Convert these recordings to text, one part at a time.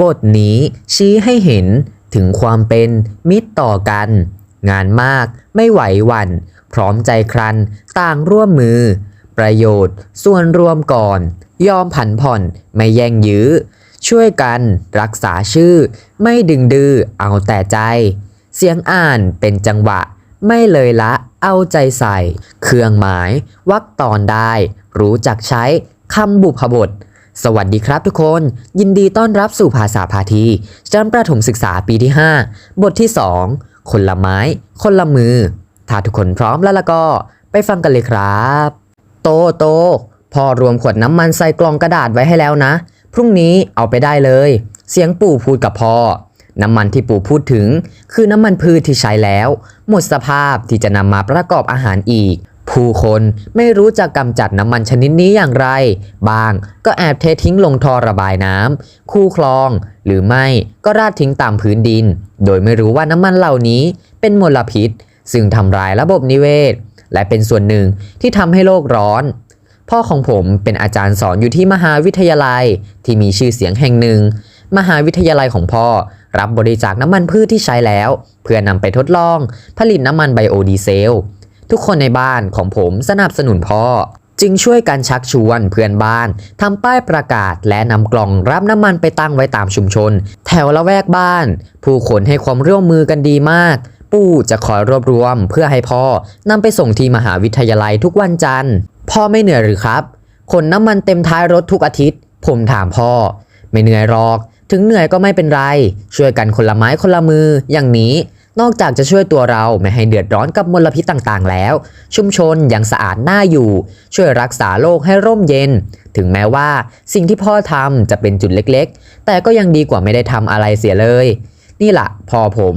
บทนี้ชี้ให้เห็นถึงความเป็นมิตรต่อกัน งานมากไม่ไหวหวันพร้อมใจครันต่างร่วมมือ ประโยชน์ส่วนรวมก่อน ยอมผันผ่อนไม่แย่งยื้อ ช่วยกันรักษาชื่อ ไม่ดึงดื้อเอาแต่ใจ เสียงอ่านเป็นจังหวะ ไม่เลยละเอาใจใส่ เครื่องหมาย วักตอนได้ รู้จักใช้คำบุพบท สวัสดีครับทุกคน ยินดีต้อนรับสู่ภาษาพาทีชั้นประถมศึกษาปีที่ 5 บทที่ 2 คนละไม้ คนละมือ ถ้าทุกคนพร้อมแล้วละก็ไปฟังกันเลยครับ โตโตพ่อรวมขวดน้ำมันใส่กล่องกระดาษไว้ให้แล้วนะ พรุ่งนี้เอาไปได้เลย เสียงปู่พูดกับพ่อ น้ำมันที่ปู่พูดถึง คือน้ำมันพืชที่ใช้แล้ว หมดสภาพที่จะนำมาประกอบอาหารอีก ผู้คนไม่รู้จะกำจัดน้ำมันชนิดนี้อย่างไร บางก็แอบเททิ้งลงท่อระบายน้ำคู่คลอง หรือไม่ก็ราดทิ้งตามพื้นดิน โดยไม่รู้ว่าน้ำมันเหล่านี้เป็นมลพิษ ซึ่งทำลายระบบนิเวศ และเป็นส่วนหนึ่งที่ทำให้โลกร้อน พ่อของผมเป็นอาจารย์สอนอยู่ที่มหาวิทยาลัยที่มีชื่อเสียงแห่งหนึ่ง มหาวิทยาลัยของพ่อรับบริจาคน้ำมันพืชที่ใช้แล้ว เพื่อนำไปทดลอง ผลิตน้ำมันไบโอดีเซล ทุกคนในบ้านของผมสนับสนุนพ่อ จึงช่วยกันชักชวนเพื่อนบ้านทำป้ายประกาศและนำกล่องรับน้ำมันไปตั้งไว้ตามชุมชน แถวละแวกบ้าน ผู้คนให้ความร่วมมือกันดีมาก ปู่จะคอยรวบรวมเพื่อให้พ่อนำไปส่งที่มหาวิทยาลัยทุกวันจันทร์ พ่อไม่เหนื่อยหรือครับขนน้ำมันเต็มท้ายรถทุกอาทิตย์ ผมถามพ่อ ไม่เหนื่อยหรอก ถึงเหนื่อยก็ไม่เป็นไร ช่วยกันคนละไม้คนละมือ อย่างนี้ นอกจากจะช่วยตัวเราไม่ให้เดือดร้อนกับมลพิษต่างๆ แล้ว ชุมชนยังสะอาดน่าอยู่ ช่วยรักษาโลกให้ร่มเย็น ถึงแม้ว่าสิ่งที่พ่อทำจะเป็นจุดเล็กๆ แต่ก็ยังดีกว่าไม่ได้ทำอะไรเสียเลย นี่ละพอผม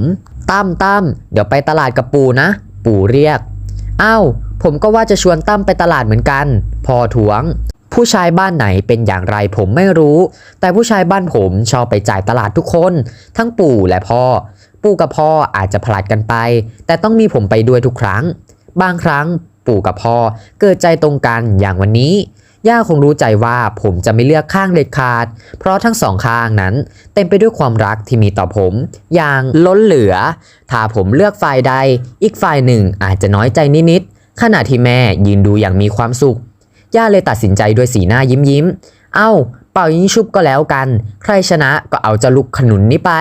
ตั้มตั้มเดี๋ยวไปตลาดกับปู่นะ ปู่เรียกอ้าวผมก็ว่าจะชวนตั้มไปตลาดเหมือนกัน พอถวง ผู้ชายบ้านไหนเป็นอย่างไรผมไม่รู้ แต่ผู้ชายบ้านผมชอบไปจ่ายตลาดทุกคน ทั้งปู่และพ่อ ปู่กับพ่ออาจจะผลัดกันไป แต่ต้องมีผมไปด้วยทุกครั้ง บางครั้งปู่กับพ่อเกิดใจตรงกันอย่างวันนี้ ย่าคงรู้ใจว่าผมจะไม่เลือกข้างเด็ดขาด เพราะทั้งสองข้างนั้น เต็มไปด้วยความรักที่มีต่อผม อย่างล้นเหลือ ถ้าผมเลือกฝ่ายใด อีกฝ่ายหนึ่งอาจจะน้อยใจนิดๆขณะที่แม่ยืนดูอย่างมีความสุข ย่าเลยตัดสินใจด้วยสีหน้ายิ้มยิ้มๆเอ้า เป่ายิงชุบก็แล้วกัน ใครชนะก็เอาเจะลุกขนุนนี้ไป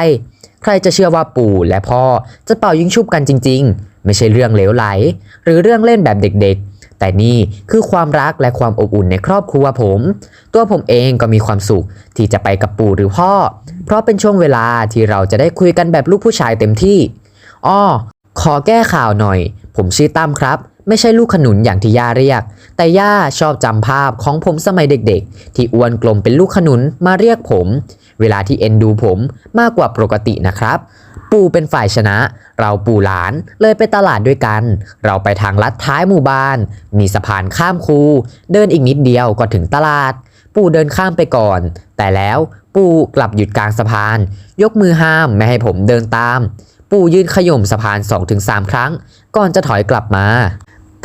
ใครจะเชื่อว่าปู่และพ่อจะเป่ายิงชุบกันจริง ๆ ไม่ใช่เรื่องเหลวไหล หรือเรื่องเล่นแบบเด็กๆ แต่นี่คือความรักและความอบอุ่นในครอบครัวผม ตัวผมเองก็มีความสุขที่จะไปกับปู่หรือพ่อ เพราะเป็นช่วงเวลาที่เราจะได้คุยกันแบบลูกผู้ชายเต็มที่อ้อขอแก้ข่าวหน่อย ผมชื่อตั้มครับ ไม่ใช่ลูกขนุนอย่างที่ย่าเรียก แต่ย่าชอบจำภาพของผมสมัยเด็กๆ ที่อ้วนกลมเป็นลูกขนุนมาเรียกผม เวลาที่เอ็นดูผมมากกว่าปกตินะครับ ปู่เป็นฝ่ายชนะ เราปู่หลานเลยไปตลาดด้วยกัน เราไปทางลัดท้ายหมู่บ้าน มีสะพานข้ามคู เดินอีกนิดเดียวก็ถึงตลาด ปู่เดินข้ามไปก่อน แต่แล้วปู่กลับหยุดกลางสะพาน ยกมือห้ามไม่ให้ผมเดินตาม ปู่ยืนขย่มสะพาน 2-3 ครั้ง ก่อนจะถอยกลับมา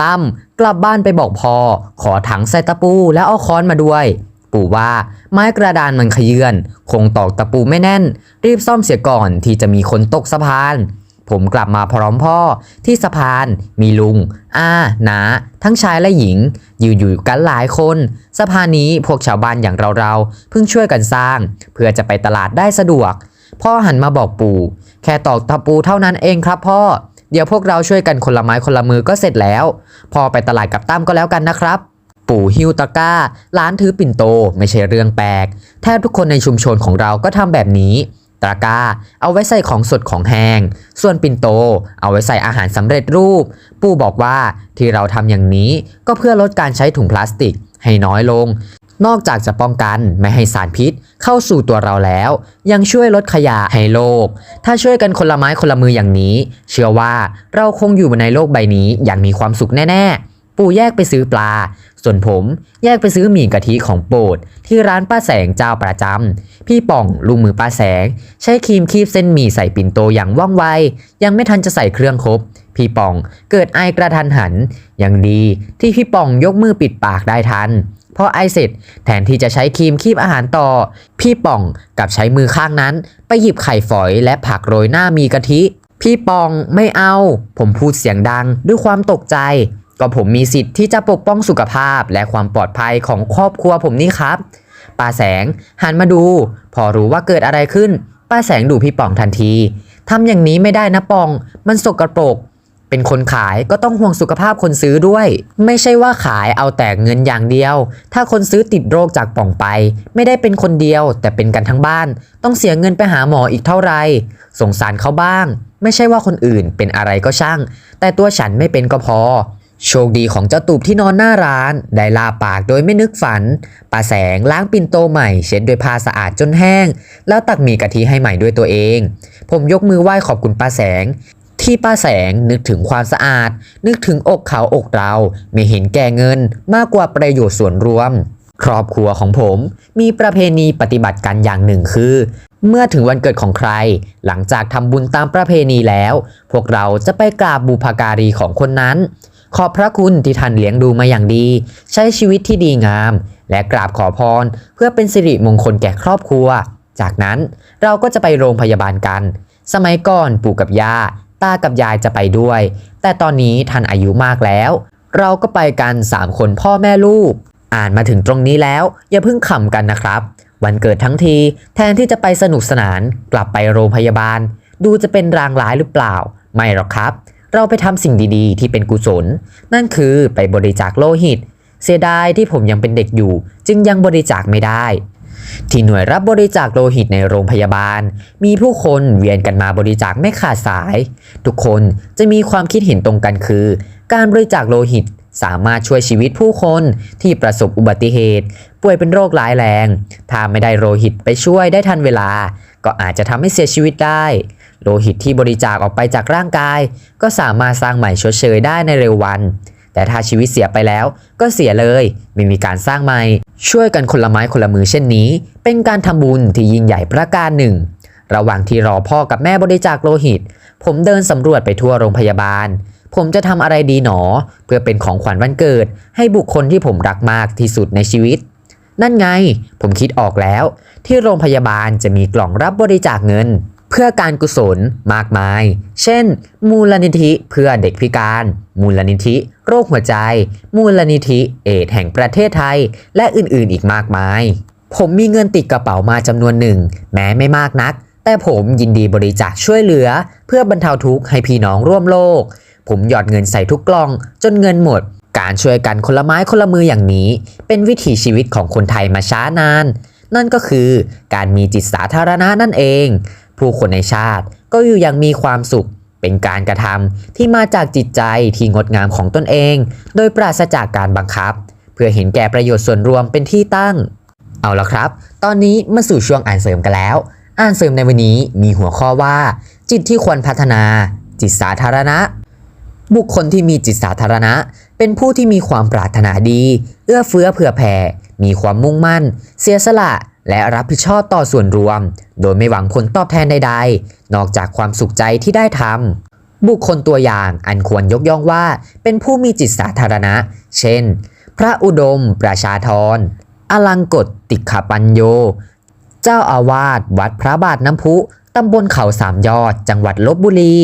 ตั้มกลับบ้านไปบอกพ่อขอถังใส่ตะปูแล้วเอาค้อนมาด้วย ปู่ว่า ไม้กระดานมันขยื่นคงตอกตะปูไม่แน่น รีบซ่อมเสียก่อนที่จะมีคนตกสะพาน ผมกลับมาพร้อมพ่อ ที่สะพานมีลุง อานาทั้งชายและหญิงยืนอยู่กันหลายคน สะพานนี้พวกชาวบ้านอย่างเราๆเพิ่งช่วยกันสร้าง เพื่อจะไปตลาดได้สะดวก พ่อหันมาบอกปู่แค่ตอกตะปูเท่านั้นเองครับพ่อเดี๋ยวพวกเราช่วยกันคนละไม้คนละมือก็เสร็จแล้ว พอไปตลาดกับตั้มก็แล้วกันนะครับ ปู่ฮิวตะก้าร้านถือปิ่นโตไม่ใช่เรื่องแปลก แทบทุกคนในชุมชนของเราก็ทำแบบนี้ตะก้า เอาไว้ใส่ของสดของแห้ง ส่วนปิ่นโต เอาไว้ใส่อาหารสำเร็จรูป ปู่บอกว่าที่เราทำอย่างนี้ก็เพื่อลดการใช้ถุงพลาสติกให้น้อยลง นอกจากจะป้องกันไม่ให้สารพิษเข้าสู่ตัวเราแล้ว ยังช่วยลดขยะให้โลก ถ้าช่วยกันคนละไม้คนละมืออย่างนี้ เชื่อว่าเราคงอยู่ในโลกใบนี้อย่างมีความสุขแน่ ๆ ปู่แยกไปซื้อปลา ส่วนผมแยกไปซื้อหมี่กะทิของโปรดที่ร้านป้าแสงเจ้าประจำพี่ป่องลุงมือป้าแสง ใช้ครีมคีบเส้นหมี่ใส่ปิ่นโตอย่างว่องไว ยังไม่ทันจะใส่เครื่องครบ พี่ป่องเกิดไอกระทันหันย่างดีที่พี่ป่องยกมือปิดปากได้ทันพอไอเสร็จแทนที่จะใช้ครีมคีบอาหารต่อ พี่ป่องกับใช้มือข้างนั้น ไปหยิบไข่ฝอยและผักโรยหน้ามีกะทิ พี่ปองไม่เอา ผมพูดเสียงดังด้วยความตกใจ ก็ผมมีสิทธิ์ที่จะปกป้องสุขภาพและความปลอดภัยของครอบครัวผมนี่ครับป้าแสงหันมาดู พอรู้ว่าเกิดอะไรขึ้น ป้าแสงดูพี่ป่องทันทีทำอย่างนี้ไม่ได้นะปอง มันสกรปรกเป็นคนขายก็ต้องห่วงสุขภาพคนซื้อด้วย ไม่ใช่ว่าขายเอาแต่เงินอย่างเดียว ถ้าคนซื้อติดโรคจากป่องไป ไม่ได้เป็นคนเดียว แต่เป็นกันทั้งบ้าน ต้องเสียเงินไปหาหมออีกเท่าไหร่สงสารเขาบ้าง ไม่ใช่ว่าคนอื่นเป็นอะไรก็ช่าง แต่ตัวฉันไม่เป็นก็พอ โชคดีของเจ้าตูบที่นอนหน้าร้าน ได้ลาปากโดยไม่นึกฝันป้าแสงล้างปิ่นโตใหม่ เช็ดด้วยผ้าสะอาดจนแห้ง แล้วตักหมีกะทิให้ใหม่ด้วยตัวเอง ผมยกมือไหว้ขอบคุณป้าแสง ที่ป้าแสงนึกถึงความสะอาด นึกถึงอกเขาอกเรา ไม่เห็นแก่เงินมากกว่าประโยชน์ส่วนรวม ครอบครัวของผมมีประเพณีปฏิบัติกันอย่างหนึ่งคือ เมื่อถึงวันเกิดของใคร หลังจากทำบุญตามประเพณีแล้ว พวกเราจะไปกราบบุพการีของคนนั้น ขอบพระคุณที่ท่านเลี้ยงดูมาอย่างดี ใช้ชีวิตที่ดีงาม และกราบขอพร เพื่อเป็นสิริมงคลแก่ครอบครัว จากนั้นเราก็จะไปโรงพยาบาลกัน สมัยก่อนปู่กับย่าตากับยายจะไปด้วย แต่ตอนนี้ท่านอายุมากแล้ว เราก็ไปกัน3คนพ่อแม่ลูก อ่านมาถึงตรงนี้แล้ว อย่าเพิ่งขำกันนะครับ วันเกิดทั้งที แทนที่จะไปสนุกสนาน กลับไปโรงพยาบาล ดูจะเป็นรางร้ายหรือเปล่า ไม่หรอกครับ เราไปทำสิ่งดีๆ ที่เป็นกุศล นั่นคือไปบริจาคโลหิต เสียดายที่ผมยังเป็นเด็กอยู่ จึงยังบริจาคไม่ได้ ที่หน่วยรับบริจาคโลหิตในโรงพยาบาล มีผู้คนเวียนกันมาบริจาคไม่ขาดสาย ทุกคนจะมีความคิดเห็นตรงกันคือ การบริจาคโลหิตสามารถช่วยชีวิตผู้คนที่ประสบอุบัติเหตุ ป่วยเป็นโรคร้ายแรง ถ้าไม่ได้โลหิตไปช่วยได้ทันเวลา ก็อาจจะทำให้เสียชีวิตได้ โลหิตที่บริจาคออกไปจากร่างกาย ก็สามารถสร้างใหม่ชดเชยได้ในเร็ววัน แต่ถ้าชีวิตเสียไปแล้วก็เสียเลยไม่มีการสร้างใหม่ ช่วยกันคนละไม้คนละมือเช่นนี้ เป็นการทำบุญที่ยิ่งใหญ่ประการหนึ่ง ระหว่างที่รอพ่อกับแม่บริจาคโลหิต ผมเดินสำรวจไปทั่วโรงพยาบาล ผมจะทำอะไรดีหนอ เพื่อเป็นของขวัญวันเกิด ให้บุคคลที่ผมรักมากที่สุดในชีวิตนั่นไง ผมคิดออกแล้ว ที่โรงพยาบาลจะมีกล่องรับบริจาคเงิน พื่อการกุศลมากมาย เช่น มูลนิธิเพื่อเด็กพิการ มูลนิธิโรคหัวใจ มูลนิธิเอดแห่งประเทศไทย และอื่นๆอีกมากมาย ผมมีเงินติดกระเป๋ามาจำนวนหนึ่ง แม้ไม่มากนัก แต่ผมยินดีบริจาคช่วยเหลือ เพื่อบรรเทาทุกข์ให้พี่น้องร่วมโลก ผมหยอดเงินใส่ทุกกล่อง จนเงินหมด การช่วยกันคนละไม้คนละมืออย่างนี้ เป็นวิถีชีวิตของคนไทยมาช้านาน นั่นก็คือการมีจิตสาธารณะนั่นเอง ผู้คนในชาติ ก็อยู่อย่างมีความสุข เป็นการกระทำที่มาจากจิตใจที่งดงามของตนเอง โดยปราศจากการบังคับ เพื่อเห็นแก่ประโยชน์ส่วนรวมเป็นที่ตั้ง เอาละครับ ตอนนี้มาสู่ช่วงอ่านเสริมกันแล้ว อ่านเสริมในวันนี้มีหัวข้อว่า จิตที่ควรพัฒนา จิตสาธารณะ บุคคลที่มีจิตสาธารณะ เป็นผู้ที่มีความปรารถนาดี เอื้อเฟื้อเผื่อแผ่มีความมุ่งมั่น เสียสละ และรับผิดชอบต่อส่วนรวม โดยไม่หวังผลตอบแทนใดๆ นอกจากความสุขใจที่ได้ทำบุคคลตัวอย่างอันควรยกย่องว่าเป็นผู้มีจิตสาธารณะ เช่น พระอุดม ประชาธร อลังกฎติขปัญโย เจ้าอาวาสวัดพระบาทน้ำพุตำบลเขาสามยอด จังหวัดลบบุรี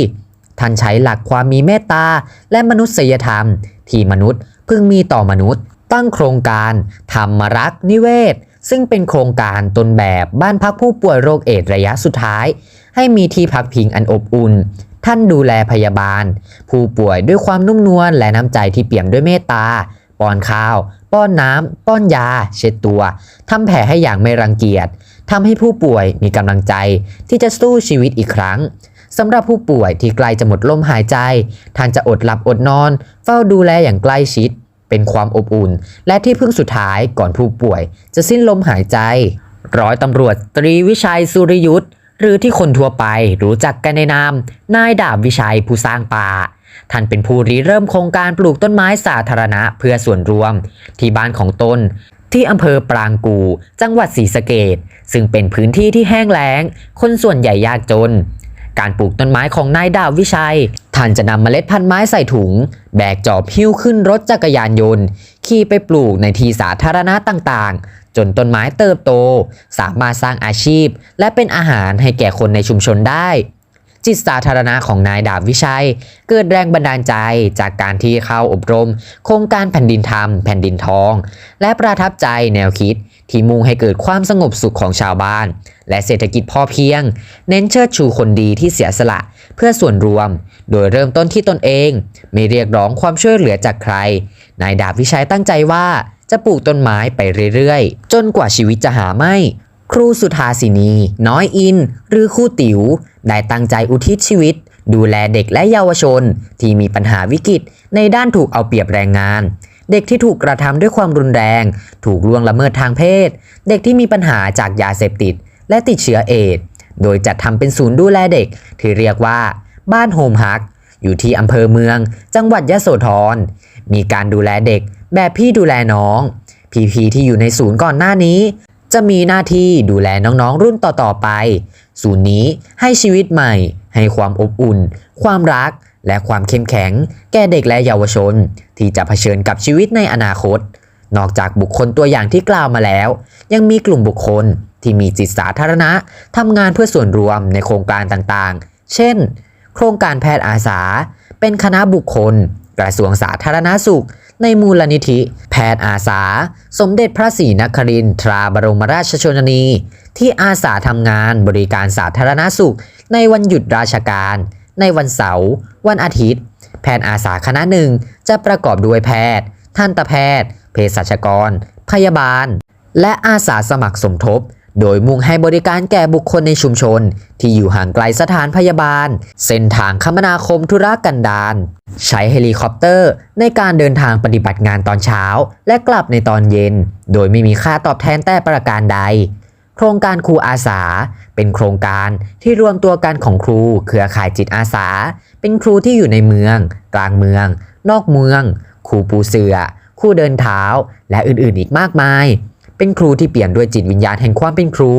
ท่านใช้หลักความมีเมตตาและมนุษยธรรม ที่มนุษย์พึงมีต่อมนุษย์ ตั้งโครงการธรรมรักนิเวศ ซึ่งเป็นโครงการต้นแบบบ้านพักผู้ป่วยโรคเอดส์ระยะสุดท้าย ให้มีที่พักพิงอันอบอุ่น ท่านดูแลพยาบาล ผู้ป่วยด้วยความนุ่มนวลและน้ำใจที่เปี่ยมด้วยเมตตาป้อนข้าว ป้อนน้ำ ป้อนยา เช็ดตัวทำแผลให้อย่างไม่รังเกียจทำให้ผู้ป่วยมีกำลังใจที่จะสู้ชีวิตอีกครั้งสำหรับผู้ป่วยที่ใกล้จะหมดลมหายใจ ท่านจะอดหลับอดนอน เฝ้าดูแลอย่างใกล้ชิด เป็นความอบอุ่น และที่พึ่งสุดท้ายก่อนผู้ป่วย จะสิ้นลมหายใจ ร้อยตำรวจตรีวิชัยสุริยุทธหรือที่คนทั่วไปรู้จักกันในนาม นายดาบวิชัยผู้สร้างป่า ท่านเป็นผู้ริเริ่มโครงการปลูกต้นไม้สาธารณะเพื่อส่วนรวม ที่บ้านของตนที่อำเภอปรางกู จังหวัดศรีสะเกดซึ่งเป็นพื้นที่ที่แห้งแล้ง คนส่วนใหญ่ยากจน การปลูกต้นไม้ของนายดาววิชัย ท่านจะนำเมล็ดพันธุ์ไม้ใส่ถุง แบกจอบหิ้วขึ้นรถจักรยานยนต์ ขี่ไปปลูกในที่สาธารณะต่างๆ จนต้นไม้เติบโต สามารถสร้างอาชีพ และเป็นอาหารให้แก่คนในชุมชนได้ จิตสาธารณะของนายดาบวิชัย เกิดแรงบันดาลใจจากการที่เข้าอบรม โครงการแผ่นดินธรรม แผ่นดินทอง และประทับใจแนวคิดที่มุ่งให้เกิดความสงบสุขของชาวบ้าน และเศรษฐกิจพอเพียง เน้นเชิดชูคนดีที่เสียสละเพื่อส่วนรวม โดยเริ่มต้นที่ตนเอง ไม่เรียกร้องความช่วยเหลือจากใคร นายดาบวิชัยตั้งใจว่าจะปลูกต้นไม้ไปเรื่อยๆ จนกว่าชีวิตจะหาไม่ ครูสุธาสินี น้อยอิน หรือครูติ๋ว ได้ตั้งใจอุทิศชีวิต ดูแลเด็กและเยาวชน ที่มีปัญหาวิกฤตในด้านถูกเอาเปรียบแรงงาน เด็กที่ถูกกระทำด้วยความรุนแรง ถูกล่วงละเมิดทางเพศ เด็กที่มีปัญหาจากยาเสพติด และติดเชื้อเอดส์โดยจัดทำเป็นศูนย์ดูแลเด็ก ที่เรียกว่า บ้านโฮมฮัก อยู่ที่อำเภอเมือง จังหวัดยะโสธร มีการดูแลเด็กแบบพี่ดูแลน้อง พีพีที่อยู่ในศูนย์ก่อนหน้านี้ จะมีหน้าที่ดูแลน้องๆ รุ่นต่อๆไป ศูนย์นี้ให้ชีวิตใหม่ ให้ความอบอุ่น ความรัก และความเข้มแข็ง แก่เด็กและเยาวชน ที่จะเผชิญกับชีวิตในอนาคต นอกจากบุคคลตัวอย่างที่กล่าวมาแล้ว ยังมีกลุ่มบุคคลที่มีจิตสาธารณะทำงานเพื่อส่วนรวมในโครงการต่างๆ เช่น โครงการแพทย์อาสา เป็นคณะบุคคล กระทรวงสาธารณาสุข ในมูลนิธิ แพทย์อาสา สมเด็จพระศรีนครินทราบรมราชชนนี ที่อาสาทำงานบริการสาธารณสุข ในวันหยุดราชการ ในวันเสาร์ วันอาทิตย์ แพทย์อาสาคณะหนึ่งจะประกอบด้วยแพทย์ ทันตแพทย์ เภสัชกร พยาบาล และอาสาสมัครสมทบ โดยมุ่งให้บริการแก่บุคคลในชุมชน ที่อยู่ห่างไกลสถานพยาบาล เส้นทางคมนาคมธุรกันดารใช้เฮลิคอปเตอร์ ในการเดินทางปฏิบัติงานตอนเช้า และกลับในตอนเย็น โดยไม่มีค่าตอบแทนแต่ประการใด โครงการครูอาสา เป็นโครงการที่รวมตัวกันของครู เครือข่ายจิตอาสา เป็นครูที่อยู่ในเมือง กลางเมือง นอกเมือง ครูปูเสือครูเดินเท้า และอื่นๆอีกมากมาย เป็นครูที่เปลี่ยนด้วยจิตวิญญาณแห่งความเป็นครู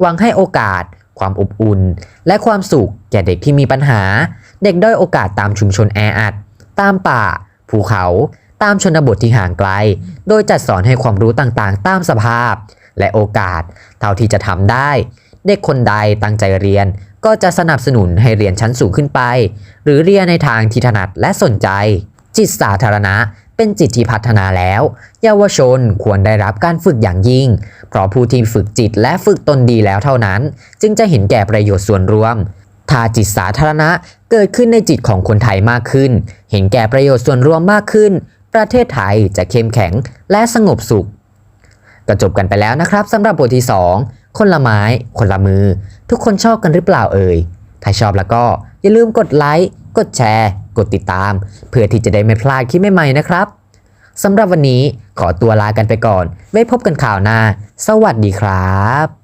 หวังให้โอกาส ความอบอุ่น และความสุขแก่เด็กที่มีปัญหา เด็กด้อยโอกาสตามชุมชนแออัด ตามป่า ภูเขา ตามชนบทที่ห่างไกล โดยจัดสอนให้ความรู้ต่างๆ ตามสภาพ และโอกาส เท่าที่จะทำได้ เด็กคนใดตั้งใจเรียนก็จะสนับสนุนให้เรียนชั้นสูงขึ้นไป หรือเรียนในทางที่ถนัดและสนใจ จิตสาธารณะ เป็นจิตที่พัฒนาแล้ว เยาวชนควรได้รับการฝึกอย่างยิ่ง เพราะผู้ที่ฝึกจิตและฝึกตนดีแล้วเท่านั้น จึงจะเห็นแก่ประโยชน์ส่วนรวมถ้าจิตสาธารณะเกิดขึ้นในจิตของคนไทยมากขึ้น เห็นแก่ประโยชน์ส่วนรวมมากขึ้น ประเทศไทยจะเข้มแข็งและสงบสุขก็จบกันไปแล้วนะครับสำหรับบทที่ 2 คนละไม้ คนละมือ ทุกคนชอบกันหรือเปล่าเอ่ย ถ้าชอบแล้วก็อย่าลืมกดไลค์ กดแชร์ ดติดตาม เพื่อที่จะได้ไม่พลาดคลิปใหม่ๆนะครับสำหรับวันนี้ขอตัวลากันไปก่อน ไว้พบกันข่าวหน้า สวัสดีครับ